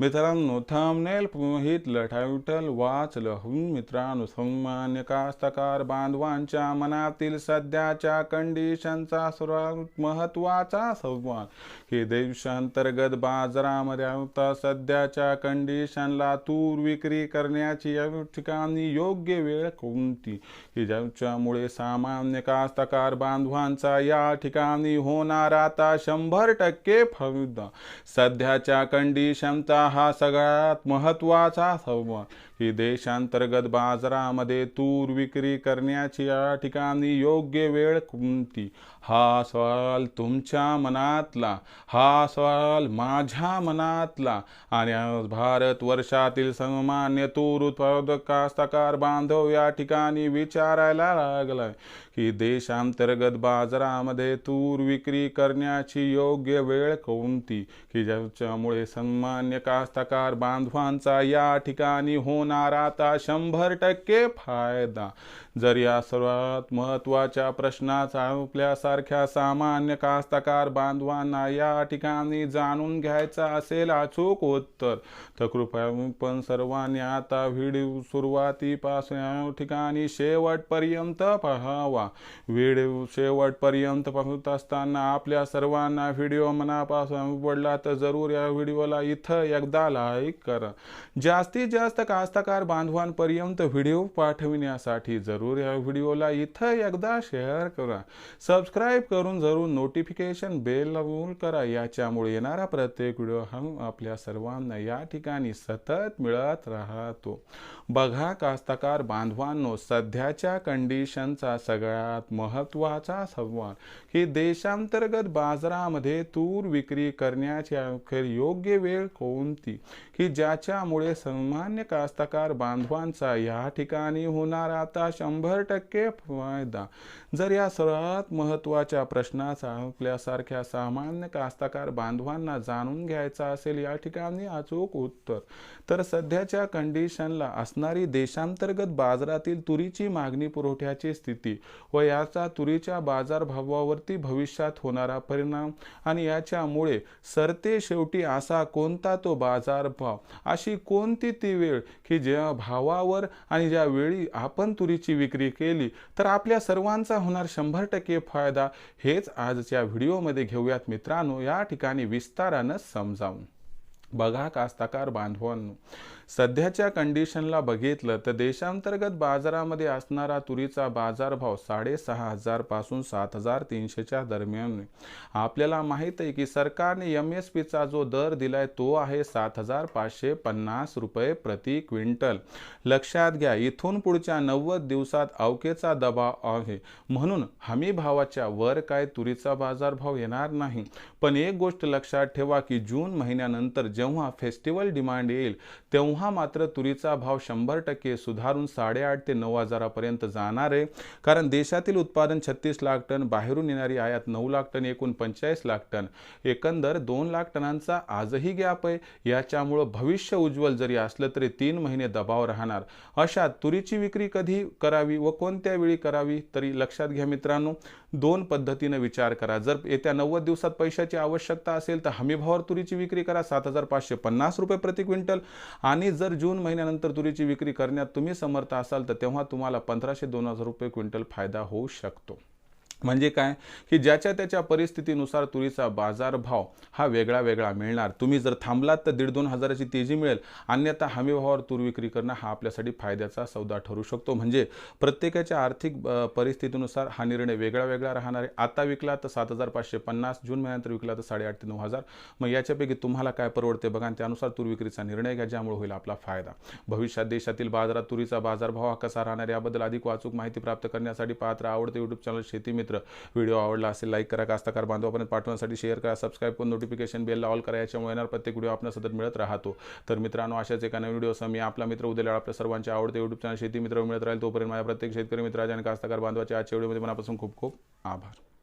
मित्रांनो thumbnail मोहितलं title वाचलं हून मित्रांनो सन्मान्य कास्तकार बांधवांच्या मनातील सध्याच्या कंडिशनचा सर्वात महत्त्वाचा संवाद. हे देशांतर्गत बाजारामध्ये आता सध्याच्या कंडिशनला तूर विक्री करण्याची या ठिकाणी योग्य वेळ कोणती? की ज्याच्यामुळे सामान्य कास्तकार बांधवांचा या ठिकाणी होणार आता शंभर टक्के फायदा. सध्याच्या कंडिशनचा हा सगळ्यात महत्त्वाचा संवाद की देशांतर्गत बाजारामध्ये तूर विक्री करण्याची या ठिकाणी योग्य वेळ कोणती? हा सवाल तुमच्या मनातला हा सवाल माझ्या मनातला. आणि आज भारत वर्षातील सामान्य तूर उत्पादक कास्तकार बांधव या ठिकाणी विचारायला लागलाय की देशांतर्गत बाजारामध्ये तूर विक्री करण्याची योग्य वेळ कोणती? की ज्याच्यामुळे सामान्य कास्तकार बांधवांचा या ठिकाणी होणार आता शंभर टक्के फायदा. जर या सर्वात महत्त्वाच्या प्रश्नाचा आपल्यासारख्या सामान्य कास्तकार बांधवांना या ठिकाणी जाणून घ्यायचा असेल अचूक उत्तर तर कृपया पण सर्वांनी आता व्हिडिओ सुरुवातीपासून या ठिकाणी शेवटपर्यंत पहावा. व्हिडिओ शेवटपर्यंत पाहत असताना आपल्या सर्वांना व्हिडिओ मनापासून आवडला तर जरूर या व्हिडिओला इथं एकदा लाईक करा. जास्तीत जास्त कास्तकार बांधवांपर्यंत व्हिडिओ पाठविण्यासाठी जरूर या व्हिडिओला इथं एकदा शेअर करा. सबस्क्राईब करून जरूर नोटिफिकेशन बेल करा. याच्यामुळे येणारा प्रत्येक व्हिडिओ हा आपल्या सर्वांना या ठिकाणी सतत मिळत राहतो. बघा कास्तकार बांधवांनो सध्याच्या कंडिशनचा सगळ्यात महत्त्वाचा संवाद की देशांतर्गत बाजारामध्ये तूर विक्री करण्याची अखेर योग्य वेळ कोणती की ज्याच्यामुळे सामान्य कास्तकार बांधवांचा या ठिकाणी होणार आता शंभर टक्के फायदा. जर या सर्वात महत्त्वाच्या प्रश्नाचा आपल्यासारख्या सामान्य कास्तकार बांधवांना जाणून घ्यायचा असेल या ठिकाणी अचूक उत्तर. तर सध्याच्या कंडिशनला असणारी देशांतर्गत बाजारातील तुरीची मागणी पुरवठ्याची स्थिती व याचा तुरीच्या बाजारभावावरती भविष्यात होणारा परिणाम आणि याच्यामुळे सरते शेवटी असा कोणता तो बाजारभाव. अशी कोणती ती वेळ की ज्या भावावर आणि ज्या वेळी आपण तुरीची विक्री केली तर आपल्या सर्वांचा होणार शंभर टक्के फायदा हेच आजच्या व्हिडिओमध्ये घेऊयात मित्रांनो. या ठिकाणी विस्तारानं समजावून. बघा कास्तकार बांधवांनो. सध्याच्या कंडिशनला बघितलं तर देशांतर्गत बाजारामध्ये असणारा तुरीचा बाजारभाव साडेसहा हजारपासून सात हजार तीनशेच्या दरम्यान आपल्याला माहीत आहे की सरकारने एम एस पीचा जो दर दिलाय तो आहे सात हजार पाचशे पन्नास रुपये प्रति क्विंटल. लक्षात घ्या इथून पुढच्या नव्वद दिवसात अवकेचा दबाव आहे. म्हणून हमी भावाच्या वर काय तुरीचा बाजारभाव येणार नाही. पण एक गोष्ट लक्षात ठेवा की जून महिन्यानंतर जेव्हा फेस्टिवल डिमांड येईल तेव्हा मात्र तुरीचा भाव शंभर टक्के सुधारून साडेआठ ते नऊ हजारापर्यंत जाणार आहे. कारण देशातील उत्पादन छत्तीस लाख टन बाहेरून येणारी आयात नऊ लाख टन एकूण पंचेचाळीस लाख टन. एकंदर दोन लाख टनांचा आजही गॅप आहे. याच्यामुळं भविष्य उज्ज्वल जरी असलं तरी तीन महिने दबाव राहणार. अशा तुरीची विक्री कधी करावी व कोणत्या वेळी करावी तरी लक्षात घ्या मित्रांनो. दोन पद्धतीनं विचार करा. जर येत्या नव्वद दिवसात पैशाची आवश्यकता असेल तर हमीभावावर तुरीची विक्री करा. सात हजार पाचशे पन्नास रुपये प्रति क्विंटल. आणि जर जून महिन्यानंतर तुरीची विक्री करण्यात तुम्ही समर्थ असाल तर तेव्हा तुम्हाला पंधराशे दोन हजार रुपये क्विंटल फायदा होऊ शकतो. म्हणजे काय? की ज्याच्या त्याच्या परिस्थितीनुसार तुरीचा बाजारभाव हा वेगळा वेगळा मिळणार. तुम्ही जर थांबलात तर दीड दोन हजाराची तेजी मिळेल. अन्यथा हमीभावावर तूर विक्री करणं हा आपल्यासाठी फायद्याचा सौदा ठरू शकतो. म्हणजे प्रत्येकाच्या आर्थिक परिस्थितीनुसार हा निर्णय वेगळा वेगळा राहणार आहे. आता विकला तर सात हजार पाचशे पन्नास जून महिन्यानंतर विकला तर साडेआठ ते नऊ हजार. मग याच्यापैकी तुम्हाला काय परवडते बघा आणि त्यानुसार तूर विक्रीचा निर्णय घ्या ज्यामुळे होईल आपला फायदा. भविष्यात देशातील बाजारात तुरीचा बाजारभाव हा कसा राहणार याबद्दल अधिक वाचूक माहिती प्राप्त करण्यासाठी पात्र आवडते युट्यूब चॅनल शेती मित्र व्हिडिओ आवडला असेल लाईक करा कास्तकार बांधवापर्यंत पाठवण्यासाठी शेअर करा सबस्क्राईब करून नोटिफिकेशन बेलला ऑल करा याच्यामुळे येणार प्रत्येक व्हिडिओ आपल्या सतत मिळत राहतो. तर मित्रांनो अशाच एका नवीन व्हिडिओसह मी आपला मित्र उद्या आपल्या सर्वांचे आवडते युट्यूब चॅनल शेती मित्र मिळत राहील तोपर्यंत माझ्या प्रत्येक शेतकरी मित्राच्या आणि कास्तकार बांधवाच्या आजच्या व्हिडिओमध्ये मनापासून खूप खूप आभार.